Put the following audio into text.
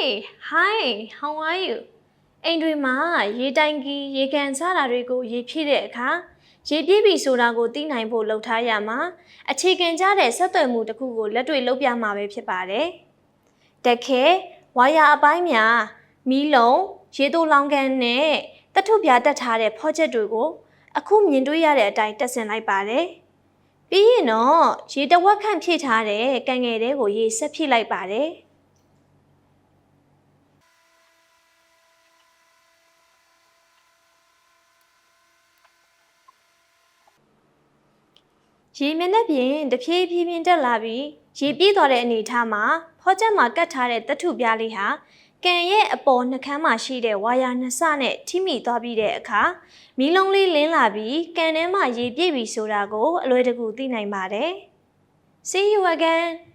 Hey, hi, how are you? အိမ်တွေမှာရေတိုင်ကီရေကန်စားတာတွေကိုရေဖြည့်တဲ့အခါရေပြည့်ပြီဆိုတာကိုသိနိုင်ဖို့လှုပ်ထားရမှာအခြေခံကြတဲ့ဆက်သွယ်မှုတစ်ခုကိုလက်တွေ့လုပ်ပြမှာပဲဖြစ်ပါတယ်။တက်ခဲဝါယာအပိုင်းများမီးလုံးရေတိုလောင်ကန်နဲ့တထုပြတက်ထားတဲ့ project တွေကိုအခုမြင်တွေ့ရတဲ့အတိုင်းတက်ဆင်လိုက်ပါတယ်။ပြီးရင်တော့ရေတဝက်ခန့်ဖြည့်ထားတဲ့ကန်ငယ်တဲကိုရေဆက်ဖြည့်လိုက်ပါတယ်။ ရေမျက်နှာပြင်တဖြည်းဖြည်းဖြည်းတက်လာပြီးရေပြည့်သွားတဲ့အနေအထားမှာဖောချက်မှာကတ်ထားတဲ့တထုပြားလေးဟာကန်ရဲ့အပေါ်နှကမ်းမှာရှိတဲ့ဝါယာနှစ်စနဲ့ထိမိသွားပြီးတဲ့အခါမီးလုံးလေးလင်းလာပြီးကန်ထဲမှာရေပြည့်ပြီဆိုတာကိုအလွယ်တကူသိနိုင်ပါတယ်။ See you again